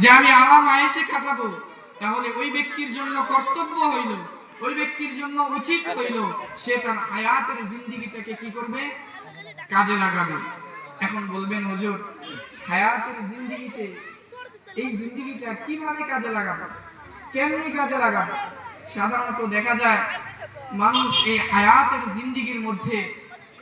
যে আমি আরাম আয়েসে কাটাবো তাহলে ওই ব্যক্তির জন্য কর্তব্য হইল, ওই ব্যক্তির জন্য উচিত হইল, সে তার হায়াতের জিন্দিগিটাকে কি করবে? কাজে লাগাবে। এখন বলবেন, হুজুর, হায়াতের জিন্দিগিতে এই জিন্দিগিটা কীভাবে কাজে লাগাবো? কেমনি কাজে লাগাবো? সাধারণত দেখা যায়, মানুষ এই হায়াতের জিন্দিগির মধ্যে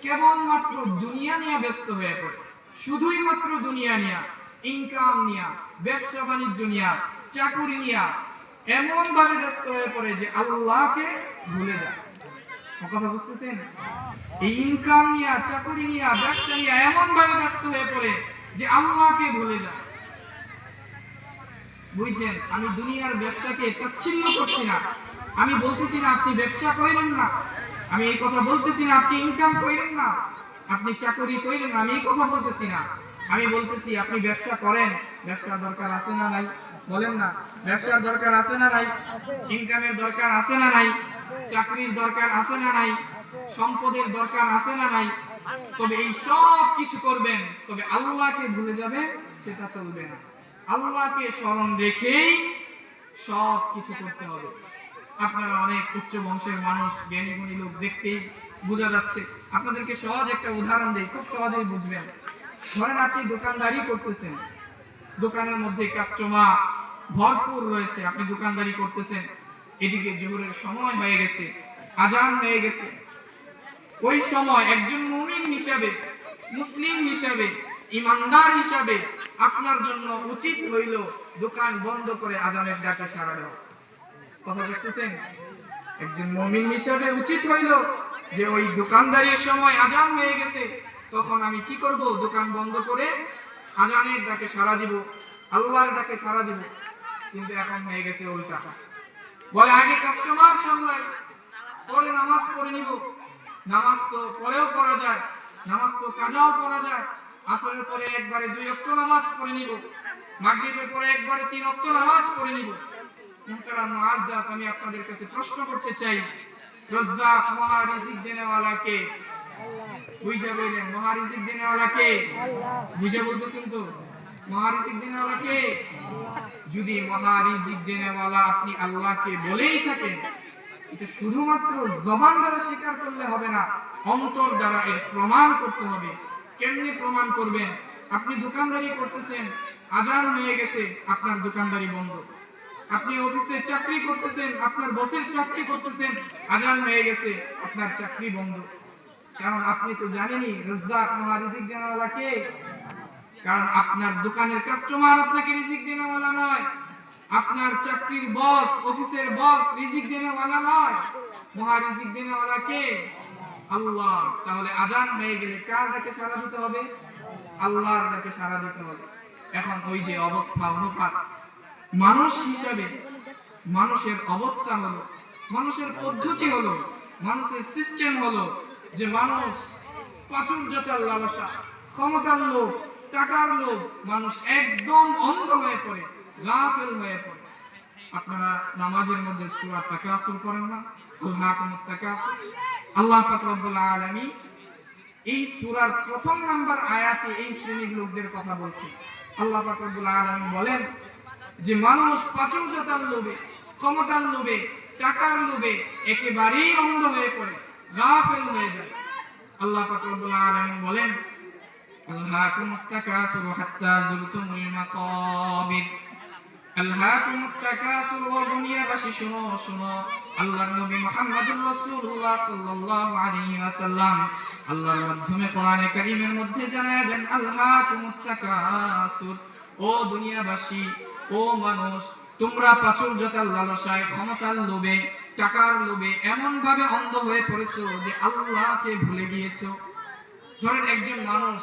কেবলমাত্র দুনিয়া নিয়ে ব্যস্ত হয়ে পড়ে। শুধুই মাত্র দুনিয়া নিয়া। ইনকাম নিয়া, ব্যবসা বাণিজ্য নিয়া, চাকুরি নিয়া এমন ভাবে ব্যস্ত হয়ে পড়ে যে আল্লাহকে ভুলে যায়। কথা বুঝতেছেন? এই ইনকাম নিয়া, চাকুরি নিয়া, ব্যবসা নিয়া এমন ভাবে ব্যস্ত হয়ে পড়ে যে আল্লাহকে ভুলে যায়। বুঝছেন? আমি দুনিয়ার ব্যবসাকে করছি না। আমি বলতেছি না, আপনি ব্যবসা করেন না। আমি এই কথা বলতেছি না, আপনি ইনকাম করেন না। আপনি চাকরি করেন না, আমি এই কথা বলতেছি না। আমি বলতেছি, আপনি ব্যবসা করেন, ব্যবসার দরকার আছে না নাই? বলেন না, ব্যবসার দরকার আছে না নাই? ইনকামের দরকার আছে না নাই? চাকরির দরকার আছে না নাই? সম্পদের দরকার আছে না নাই? তবে এই সব কিছু করবেন, তবে আল্লাহকে ভুলে যাবে সেটা চলবে না। আল্লাহকে স্মরণ রেখেই সব কিছু করতে হবে। আপনারা অনেক উচ্চ বংশের মানুষ জ্ঞানী গুণী লোক দেখতেই বোঝা যাচ্ছে। আপনাদেরকে সহজ একটা উদাহরণ দেই, খুব সহজেই বুঝবেন। ধরেন আপনি দোকানদারি করতেছেন। দোকানের মধ্যে কাস্টমার ভরপুর রয়েছে, আপনি দোকানদারি করতেছেন। এদিকে জোহরের সময় হয়ে গেছে, আজান হয়ে গেছে। ওই সময় একজন মুমিন হিসাবে, মুসলিম হিসাবে, ইমানদার হিসাবে আপনার জন্য উচিত হইল দোকান বন্ধ করে আজানের ডাকে সাড়া দেওয়া। কথা বুঝতেছেন? একজন মমিন হিসাবে উচিত হইল যে ওই দোকানদারির সময় আজান হয়ে গেছে তখন আমি কি করব? দোকান বন্ধ করে আজানের ডাকে সাড়া দিব আল্লাহর ডাকে সাড়া দিব। কিন্তু এখন হয়ে গেছে উল্টা। বলে, আগে কাস্টমার সামলাই, পরে নামাজ পড়ে নিব। নামাজ তো পরেও পড়া যায়, নামাজ তো কাজাও পড়া যায়। আসরের পরে একবারে দুই অক্ট নামাজ পড়ে নিব। মাগরিবের পরে একবারে তিন অক্ট নামাজ পড়ে নিব। মুহতারাম মুআজ্জাজ, আমি আপনাদের কাছে প্রশ্ন করতে চাই, রজ্জাক মহা রিজিক দেনেওয়ালা কে বুঝে বললেন মহা রিজিক দেনেওয়ালা কে? বুঝে বলতেছেন তো? মহা রিজিক দেনেওয়ালা কে? যদি মহা রিজিক দেনেওয়ালা আপনি আল্লাহকে বলেই থাকেন এটা শুধুমাত্র জবান দ্বারা স্বীকার করলে হবে না অন্তর দ্বারা এর প্রমাণ করতে হবে। কেমনি প্রমাণ করবেন? আপনি দোকানদারি করতেছেন আজান হয়ে গেছে আপনার দোকানদারি বন্ধ। আপনি অফিসে চাকরি করতেছেন আপনার বসের চাকরি করতেছেন আজান হয়ে গেছে আপনার চাকরি বন্ধ। কারণ আপনি তো জানেনই রাজ্জাক মহা রিজিক দেওয়ালা কে কারণ আপনার দোকানের কাস্টমার আপনাকে রিজিক দেওয়ালা নয়। আপনার চাকরির বস, অফিসের বস রিজিক দেওয়ালা নয়। মহা রিজিক দেওয়ালা কে আল্লাহ, তাহলে আজান হয়ে গেলে কার ডাকে সাড়া দিতে হবে? আল্লাহর ডাকে সাড়া দিতে হবে। এখন ওই যে অবস্থা, অনুপাত। মানুষ হিসাবে মানুষের অবস্থা হলো, মানুষের পদ্ধতি হলো, মানুষের সিস্টেম হলো যে মানুষ প্রাচুর্যতার লালসা ক্ষমতার লোভ, টাকার লোভ, মানুষ একদম অন্ধ হয়ে পড়ে, গাফেল হয়ে পড়ে। আপনারা নামাজের মধ্যে সূরা তাকাসুর করেন না আল্লাহকুমুত তাকাসুর আল্লাহ পাক রব্বুল আলামিন এই সূরার প্রথম নাম্বার আয়াতে এই শ্রেণির লোকদের কথা বলছে। আল্লাহ পাক রব্বুল আলামিন বলেন, যে মানুষ প্রাচুর্যতার লোভে, ক্ষমতার লোভে, টাকার লোভে একেবারেই অন্ধ হয়ে পড়ে। গাফেল হয়ে যায়। আল্লাহ পাক রব্বুল আলামিন বলেন আল্লাহকুমুত তাকাসুর হাত্তা যুরতুমুল মাকাবির। আল্লাহকুমুত তাকাসুর ও দুনিয়াবাসী শুনো শুনো। আল্লাহর নবী মুহাম্মদুর রাসূলুল্লাহ সাল্লাল্লাহু আলাইহি ওয়াসাল্লাম আল্লাহর মাধ্যমে কোরআনে কারীমের মধ্যে জানায় দেন আল্লাহকুমুত তাকাসুর ও দুনিয়াবাসী, ও মানুষ, তোমরা প্রাচুর্যতার লালসায় ক্ষমতার লোভে টাকার লোভে এমন ভাবে অন্ধ হয়ে পড়েছো যে আল্লাহকে ভুলে গিয়েছো। ধরেন একজন মানুষ